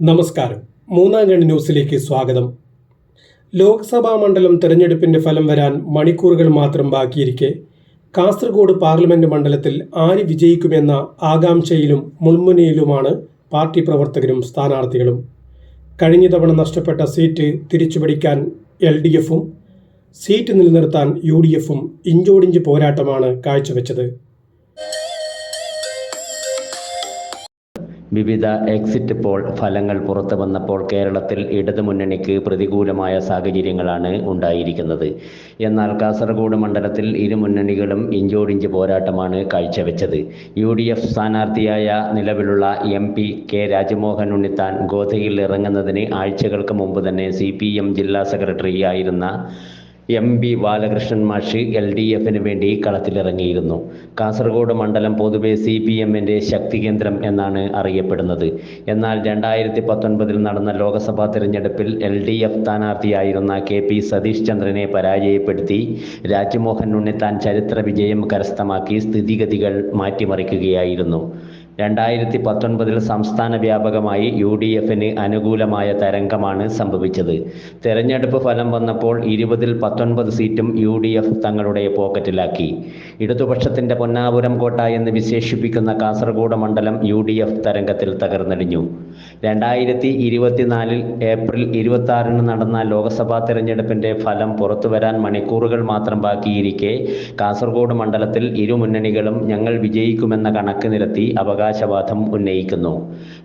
നമസ്കാരം. മൂന്നാം കണി ന്യൂസിലേക്ക് സ്വാഗതം. ലോക്സഭാ മണ്ഡലം തെരഞ്ഞെടുപ്പിന്റെ ഫലം വരാൻ മണിക്കൂറുകൾ മാത്രം ബാക്കിയിരിക്കെ കാസർഗോഡ് പാർലമെന്റ് മണ്ഡലത്തിൽ ആര് വിജയിക്കുമെന്ന ആകാംക്ഷയിലും മുൾമുനയിലുമാണ് പാർട്ടി പ്രവർത്തകരും സ്ഥാനാർത്ഥികളും. കഴിഞ്ഞ തവണ നഷ്ടപ്പെട്ട സീറ്റ് തിരിച്ചുപിടിക്കാൻ എൽ ഡി എഫും സീറ്റ് നിലനിർത്താൻ യു ഡി എഫും ഇഞ്ചോടിഞ്ച് പോരാട്ടമാണ് കാഴ്ചവെച്ചത്. വിവിധ എക്സിറ്റ് പോൾ ഫലങ്ങൾ പുറത്തു വന്നപ്പോൾ കേരളത്തിൽ ഇടതുമുന്നണിക്ക് പ്രതികൂലമായ സാഹചര്യങ്ങളാണ് ഉണ്ടായിരിക്കുന്നത്. എന്നാൽ കാസർഗോഡ് മണ്ഡലത്തിൽ ഇരു മുന്നണികളും ഇഞ്ചോടിഞ്ച് പോരാട്ടമാണ് കാഴ്ചവെച്ചത്. യു ഡി എഫ് സ്ഥാനാർത്ഥിയായ നിലവിലുള്ള M P K Rajmohan Unnithan ഗോധയിൽ ഇറങ്ങുന്നതിന് ആഴ്ചകൾക്ക് മുമ്പ് തന്നെ സി ജില്ലാ സെക്രട്ടറി ആയിരുന്ന എം ബി ബാലകൃഷ്ണൻ മാഷ് എൽ ഡി എഫിന് വേണ്ടി കളത്തിലിറങ്ങിയിരുന്നു. കാസർഗോഡ് മണ്ഡലം പൊതുവെ സി പി എമ്മിന്റെ ശക്തി കേന്ദ്രം എന്നാണ് അറിയപ്പെടുന്നത്. എന്നാൽ രണ്ടായിരത്തി പത്തൊൻപതിൽ നടന്ന ലോക്സഭാ തിരഞ്ഞെടുപ്പിൽ എൽ ഡി എഫ് സ്ഥാനാർത്ഥിയായിരുന്ന കെ പി സതീഷ് ചന്ദ്രനെ പരാജയപ്പെടുത്തി രാജ്മോഹൻ ഉണ്ണിത്താൻ ചരിത്ര വിജയം കരസ്ഥമാക്കി സ്ഥിതിഗതികൾ മാറ്റിമറിക്കുകയായിരുന്നു. രണ്ടായിരത്തി പത്തൊൻപതിൽ സംസ്ഥാന വ്യാപകമായി യു ഡി എഫിന് അനുകൂലമായ തരംഗമാണ് സംഭവിച്ചത്. തെരഞ്ഞെടുപ്പ് ഫലം വന്നപ്പോൾ ഇരുപതിൽ പത്തൊൻപത് സീറ്റും യു ഡി എഫ് തങ്ങളുടെ പോക്കറ്റിലാക്കി. ഇടതുപക്ഷത്തിന്റെ പൊന്നാപുരം കോട്ട എന്ന് വിശേഷിപ്പിക്കുന്ന കാസർഗോഡ് മണ്ഡലം യു ഡി എഫ് തരംഗത്തിൽ തകർന്നടിഞ്ഞു. രണ്ടായിരത്തി ഇരുപത്തിനാലിൽ ഏപ്രിൽ ഇരുപത്തി ആറിന് നടന്ന ലോക്സഭാ തെരഞ്ഞെടുപ്പിന്റെ ഫലം പുറത്തുവരാൻ മണിക്കൂറുകൾ മാത്രം ബാക്കിയിരിക്കെ കാസർഗോഡ് മണ്ഡലത്തിൽ ഇരു മുന്നണികളും ഞങ്ങൾ വിജയിക്കുമെന്ന കണക്ക് നിരത്തി അവകാശവാദം ഉന്നയിക്കുന്നു.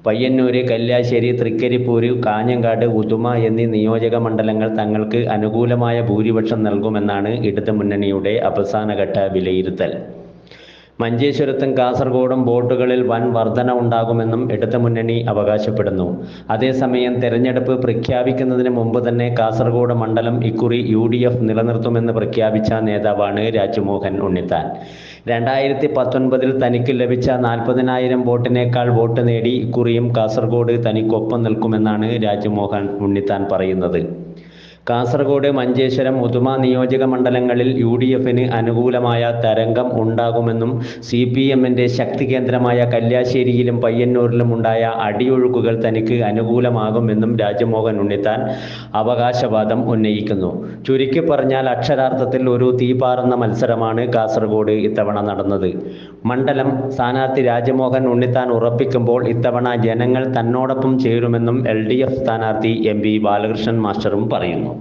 പയ്യന്നൂര് കല്യാശ്ശേരി തൃക്കരിപ്പൂര് കാഞ്ഞങ്ങാട് ഉദുമ എന്നീ നിയോജക മണ്ഡലങ്ങൾ തങ്ങൾക്ക് അനുകൂലമായ ഭൂരിപക്ഷം നൽകുമെന്നാണ് ഇടതു മുന്നണിയുടെ അവസാനഘട്ട വിലയിരുത്തൽ. മഞ്ചേശ്വരത്തും കാസർഗോഡും വോട്ടുകളിൽ വൻ വർധന ഉണ്ടാകുമെന്നും ഇടതു മുന്നണി അവകാശപ്പെടുന്നു. അതേസമയം തെരഞ്ഞെടുപ്പ് പ്രഖ്യാപിക്കുന്നതിന് മുമ്പ് തന്നെ കാസർഗോഡ് മണ്ഡലം ഇക്കുറി യു ഡി എഫ് നിലനിർത്തുമെന്ന് പ്രഖ്യാപിച്ച നേതാവാണ് രാജ്മോഹൻ ഉണ്ണിത്താൻ. രണ്ടായിരത്തി പത്തൊൻപതിൽ തനിക്ക് ലഭിച്ച നാൽപ്പതിനായിരം വോട്ടിനേക്കാൾ വോട്ട് നേടി ഇക്കുറിയും കാസർഗോഡ് തനിക്കൊപ്പം നിൽക്കുമെന്നാണ് രാജ്മോഹൻ ഉണ്ണിത്താൻ പറയുന്നത്. കാസർഗോഡ് മഞ്ചേശ്വരം ഉദുമ നിയോജക മണ്ഡലങ്ങളിൽ യു ഡി എഫിന് അനുകൂലമായ തരംഗം ഉണ്ടാകുമെന്നും സി പി എമ്മിന്റെ ശക്തി കേന്ദ്രമായ കല്യാശ്ശേരിയിലും പയ്യന്നൂരിലും ഉണ്ടായ അടിയൊഴുക്കുകൾ തനിക്ക് അനുകൂലമാകുമെന്നും രാജമോഹൻ ഉണ്ണിത്താൻ അവകാശവാദം ഉന്നയിക്കുന്നു. ചുരുക്കി പറഞ്ഞാൽ അക്ഷരാർത്ഥത്തിൽ ഒരു തീപാറുന്ന മത്സരമാണ് കാസർഗോഡ് ഇത്തവണ നടന്നത്. മണ്ഡലം സ്ഥാനാർത്ഥി രാജമോഹൻ ഉണ്ണിത്താൻ ഉറപ്പിക്കുമ്പോൾ ഇത്തവണ ജനങ്ങൾ തന്നോടൊപ്പം ചേരുമെന്നും എൽ ഡി എഫ് സ്ഥാനാർത്ഥി എം പി ബാലകൃഷ്ണൻ മാസ്റ്ററും പറയുന്നു.